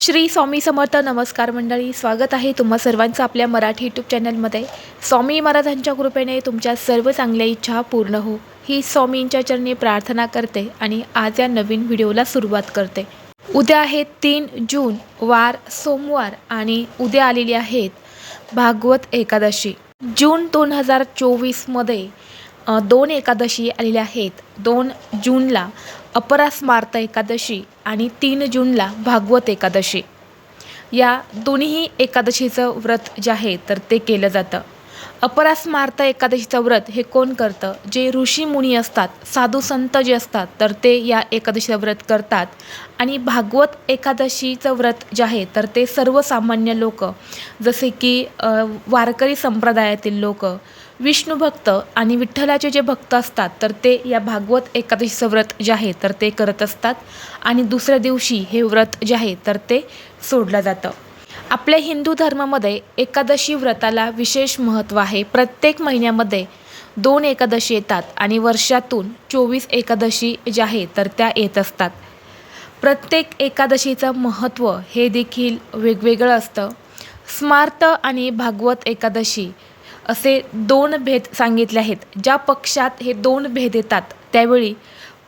श्री स्वामी समर्थ नमस्कार मंडळी स्वागत आहे तुम्हा सर्वांचं आपल्या मराठी यूट्यूब चॅनलमध्ये स्वामी महाराजांच्या कृपेने तुमच्या सर्व चांगल्या इच्छा पूर्ण हो. ही स्वामींच्या चरणी प्रार्थना करते आणि आज या नवीन व्हिडिओला सुरुवात करते. उद्या आहे तीन जून वार सोमवार आणि उद्या आलेली आहेत भागवत एकादशी. जून दोन हजार चोवीसमध्ये दोन एकादशी आलेल्या आहेत. दोन जूनला अपरा स्मार्त एकादशी आणि तीन जूनला भागवत एकादशी. या दोन्ही एकादशीचं व्रत जे आहे तर ते केलं जातं. अपरास्मार्थ एकादशीचं व्रत हे कोण करतं? जे ऋषी मुनी असतात साधू संत जे असतात तर ते या एकादशीचं व्रत करतात. आणि भागवत एकादशीचं व्रत जे आहे तर ते सर्वसामान्य लोक जसे की वारकरी संप्रदायातील लोक विष्णू भक्त आणि विठ्ठलाचे जे भक्त असतात तर ते या भागवत एकादशीचं व्रत जे आहे तर ते करत असतात. आणि दुसऱ्या दिवशी हे व्रत जे आहे तर ते सोडलं जातं. आपल्या हिंदू धर्मामध्ये एकादशी व्रताला विशेष महत्त्व आहे. प्रत्येक महिन्यामध्ये दोन एकादशी येतात आणि वर्षातून चोवीस एकादशी ज्या आहे तर त्या येत असतात. प्रत्येक एकादशीचं महत्त्व हे देखील वेगवेगळं असतं. स्मार्त आणि भागवत एकादशी असे दोन भेद सांगितले आहेत. ज्या पक्षात हे दोन भेद येतात त्यावेळी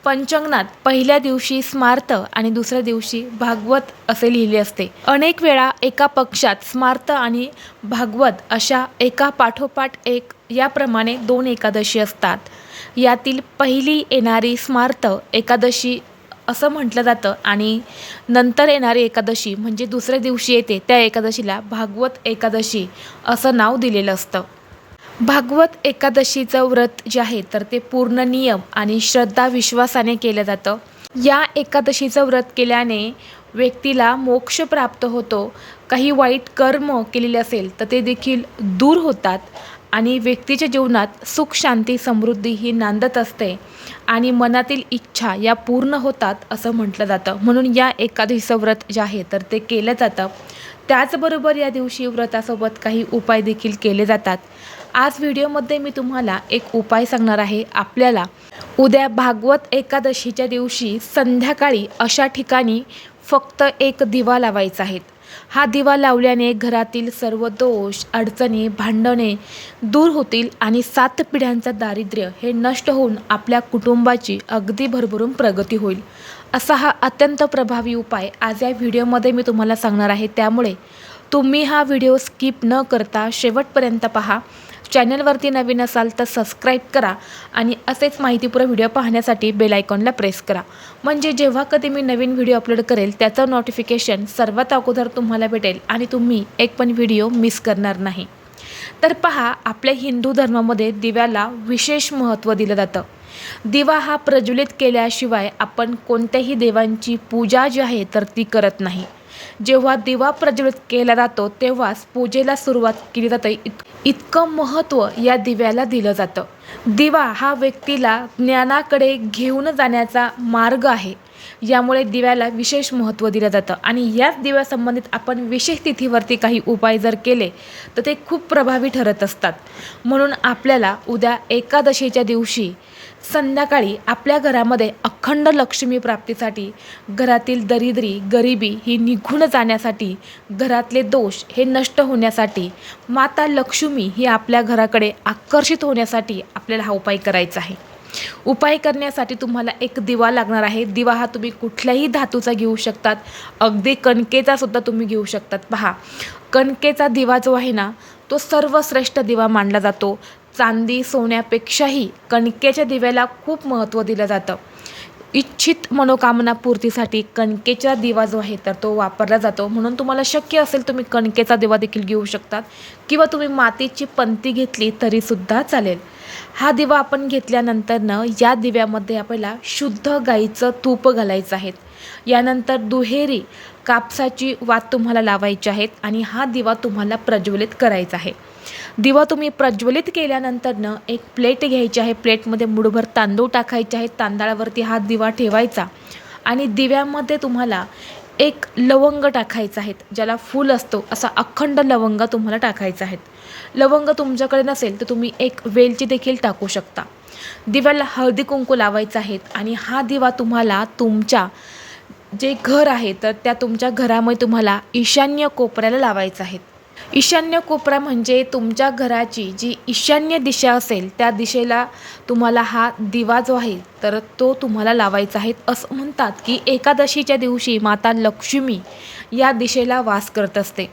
पंचंगनात पहिल्या दिवशी स्मार्त आणि दुसऱ्या दिवशी भागवत असे लिहिले असते. अनेक वेळा एका पक्षात स्मार्त आणि भागवत अशा एका पाठोपाठ एक याप्रमाणे दोन एकादशी असतात. यातील पहिली येणारी स्मार्त एकादशी असं म्हटलं जातं आणि नंतर येणारी एकादशी म्हणजे दुसऱ्या दिवशी येते. त्या एकादशीला भागवत एकादशी असं नाव दिलेलं असतं. भागवत एकादशीचं व्रत जे आहे तर ते पूर्ण नियम आणि श्रद्धा विश्वासाने केलं जातं. या एकादशीचं व्रत केल्याने व्यक्तीला मोक्ष प्राप्त होतो. काही वाईट कर्म केलेले असेल तर ते देखील दूर होतात आणि व्यक्तीच्या जीवनात सुख शांती समृद्धी ही नांदत असते आणि मनातील इच्छा या पूर्ण होतात असं म्हटलं जातं. म्हणून या एकादशीचं व्रत जे आहे तर ते केलं जातं. त्याचबरोबर या दिवशी व्रतासोबत काही उपाय देखील केले जातात. आज व्हिडिओमध्ये मी तुम्हाला एक उपाय सांगणार आहे आपल्याला. उद्या भागवत एकादशीच्या दिवशी संध्याकाळी अशा ठिकाणी फक्त एक दिवा लावायचा आहे. हा दिवा लावल्याने घरातील सर्व दोष अडचणी भांडणे दूर होतील आणि सात पिढ्यांचं दारिद्र्य हे नष्ट होऊन आपल्या कुटुंबाची अगदी भरभरून प्रगती होईल. असा हा अत्यंत प्रभावी उपाय आज या व्हिडिओमध्ये मी तुम्हाला सांगणार आहे. त्यामुळे तुम्ही हा व्हिडिओ स्किप न करता शेवटपर्यंत पहा. चॅनलवरती नवीन असाल तर सबस्क्राईब करा आणि असेच माहितीपूर्ण व्हिडिओ पाहण्यासाठी बेल आयकॉनला प्रेस करा. म्हणजे जेव्हा कधी मी नवीन व्हिडिओ अपलोड करेल त्याचं नोटिफिकेशन सर्वात अगोदर तुम्हाला भेटेल आणि तुम्ही एक पण व्हिडिओ मिस करणार नाही. तर पहा आपल्या हिंदू धर्मामध्ये दिव्याला विशेष महत्त्व दिलं जातं. दिवा हा प्रज्वलित केल्याशिवाय आपण कोणत्याही देवांची पूजा जी आहे तर ती करत नाही. जेव्हा दिवा प्रज्वलित केला जातो तेव्हाच पूजेला सुरुवात केली जाते. इत इतकं महत्त्व या दिव्याला दिलं जातं. दिवा हा व्यक्तीला ज्ञानाकडे घेऊन जाण्याचा मार्ग आहे. यामुळे दिव्याला विशेष महत्त्व दिलं जातं. आणि याच दिव्यासंबंधित आपण विशेष तिथीवरती काही उपाय जर केले तर ते खूप प्रभावी ठरत असतात. म्हणून आपल्याला उद्या एकादशीच्या दिवशी संध्याकाळी आपल्या घरामध्ये अखंड लक्ष्मी प्राप्तीसाठी घरातील दरिद्री गरिबी ही निघून जाण्यासाठी घरातले दोष हे नष्ट होण्यासाठी माता लक्ष्मी ही आपल्या घराकडे आकर्षित होण्यासाठी आपल्याला हा उपाय करायचा आहे. उपाय करण्यासाठी तुम्हाला एक दिवा लागणार आहे. दिवा हा तुम्ही कुठल्याही धातूचा घेऊ शकतात. अगदी कणकेचा सुद्धा तुम्ही घेऊ शकतात. पहा कणकेचा दिवा जो आहे ना तो सर्वश्रेष्ठ दिवा मानला जातो. चांदी सोन्यापेक्षाही कणकेच्या दिव्याला खूप महत्त्व दिलं जातं. इच्छित मनोकामना पूर्तीसाठी कणकेचा दिवा जो आहे तर तो वापरला जातो. म्हणून तुम्हाला शक्य असेल तुम्ही कणकेचा दिवा देखील घेऊ शकतात. किंवा तुम्ही मातीची पंती घेतली तरीसुद्धा चालेल. हा दिवा आपण घेतल्यानंतरनं या दिव्यामध्ये आपल्याला शुद्ध गाईचं तूप घालायचं आहे. यानंतर दुहेरी कापसाची वात तुम्हाला लावायची आहेत आणि हा दिवा तुम्हाला प्रज्वलित करायचा आहे. दिवा तुम्ही प्रज्वलित केल्यानंतरनं एक प्लेट घ्यायची आहे. प्लेटमध्ये मुठभर तांदूळ टाकायचे आहेत. तांदळावरती हा दिवा ठेवायचा. आणि दिव्यामध्ये तुम्हाला एक लवंग टाकायचा आहेत ज्याला फूल असतो असा अखंड लवंग तुम्हाला टाकायचा आहेत. लवंग तुमच्याकडे नसेल तर तुम्ही एक वेलची देखील टाकू शकता. दिव्याला हळदी कुंकू लावायचा आहेत आणि हा दिवा तुम्हाला तुमच्या जे घर आहे तर त्या तुमच्या घरामध्ये तुम्हाला ईशान्य कोपऱ्याला लावायचं आहेत. ईशान्य कोपरा म्हणजे तुमच्या घराची जी ईशान्य दिशा असेल त्या दिशेला तुम्हाला हा दिवा जो आहे तर तो तुम्हाला लावायचा आहे. असं म्हणतात की एकादशीच्या दिवशी माता लक्ष्मी या दिशेला वास करत असते.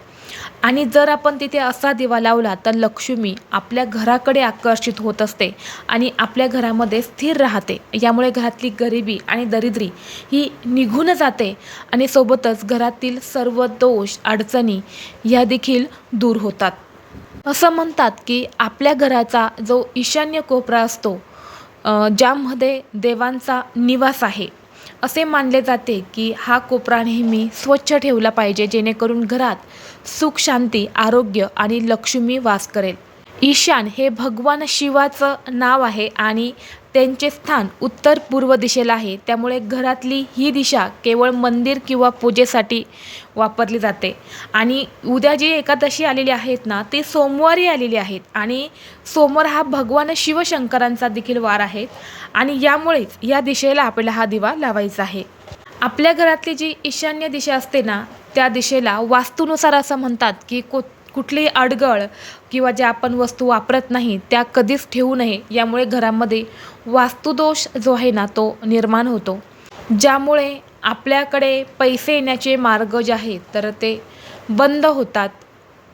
आणि जर आपण तिथे असा दिवा लावला तर लक्ष्मी आपल्या घराकडे आकर्षित होत असते आणि आपल्या घरामध्ये स्थिर राहते. यामुळे घरातली गरिबी आणि दरिद्री ही निघून जाते आणि सोबतच घरातील सर्व दोष अडचणी ह्या देखील दूर होतात. असं म्हणतात की आपल्या घराचा जो ईशान्य कोपरा असतो ज्यामध्ये देवांचा निवास आहे असे मानले जाते की हा कोपरा नेहमी स्वच्छ ठेवला पाहिजे जेणेकरून घरात सुख शांती आरोग्य आणि लक्ष्मी वास करेल. ईशान हे भगवान शिवाचं नाव आहे आणि त्यांचे स्थान उत्तर पूर्व दिशेला आहे. त्यामुळे घरातली ही दिशा केवळ मंदिर किंवा पूजेसाठी वापरली जाते. आणि उद्या जी एकादशी आलेली आहेत ना ती सोमवारी आलेली आहेत. आणि सोमवार हा भगवान शिवशंकरांचा देखील वार आहे. आणि यामुळेच या दिशेला आपल्याला हा दिवा लावायचा आहे. आपल्या घरातली जी ईशान्य दिशा असते ना त्या दिशेला वास्तूनुसार असं म्हणतात की को कुठलीही अडगळ किंवा ज्या आपण वस्तू वापरत नाही त्या कधीच ठेवू नये. यामुळे घरामध्ये वास्तुदोष जो आहे ना तो निर्माण होतो. ज्यामुळे आपल्याकडे पैसे येण्याचे मार्ग जे आहेत तर ते बंद होतात.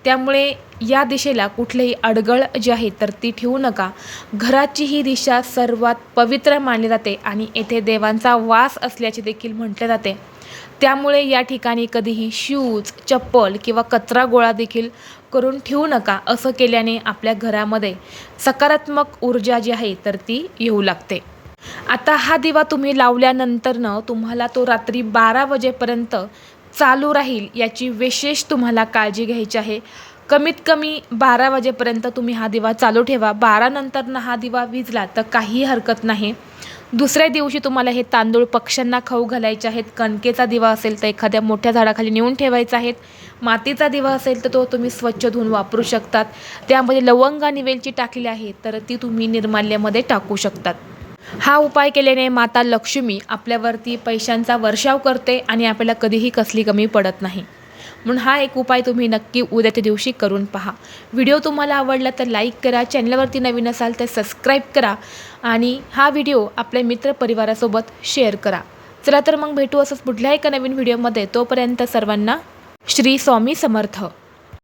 त्यामुळे या दिशेला कुठलेही अडगळ जी आहे तर ती ठेवू नका. घराची ही दिशा सर्वात पवित्र मानली जाते आणि येथे देवांचा वास असल्याचे देखील म्हटले जाते. त्यामुळे या ठिकाणी कधीही शूज चप्पल किंवा कचरा गोळा देखील करून ठेवू नका असं केल्याने आपल्या घरामध्ये सकारात्मक ऊर्जा जी आहे तर ती येऊ लागते. आता हा दिवा तुम्ही लावल्यानंतरनं तुम्हाला तो रात्री बारा वाजेपर्यंत चालू राहील याची विशेष तुम्हाला काळजी घ्यायची आहे. कमीत कमी बारा वाजेपर्यंत तुम्ही हा दिवा चालू ठेवा. बारानंतरनं हा दिवा विजला तर काही हरकत नाही. दुसऱ्या दिवशी तुम्हाला हे तांदूळ पक्ष्यांना खाऊ घालायचे आहेत. कणकेचा दिवा असेल तर एखाद्या मोठ्या झाडाखाली नेऊन ठेवायचा आहेत. मातीचा दिवा असेल तर तो तुम्ही स्वच्छ धुवून वापरू शकतात. त्यामध्ये लवंग आणि वेलची टाकली आहे तर ती तुम्ही निर्माल्यामध्ये टाकू शकतात. हा उपाय केल्याने माता लक्ष्मी आपल्यावरती पैशांचा वर्षाव करते आणि आपल्याला कधीही कसली कमी पडत नाही. म्हणून हा एक उपाय तुम्ही नक्की उद्याच्या दिवशी करून पहा. व्हिडिओ तुम्हाला आवडला तर लाईक करा चॅनलवरती नवीन असाल तर सबस्क्राईब करा आणि हा व्हिडिओ आपल्या मित्रपरिवारासोबत शेअर करा. चला तर मग भेटू असंच पुढल्या एका नवीन व्हिडिओमध्ये. तोपर्यंत सर्वांना श्री स्वामी समर्थ.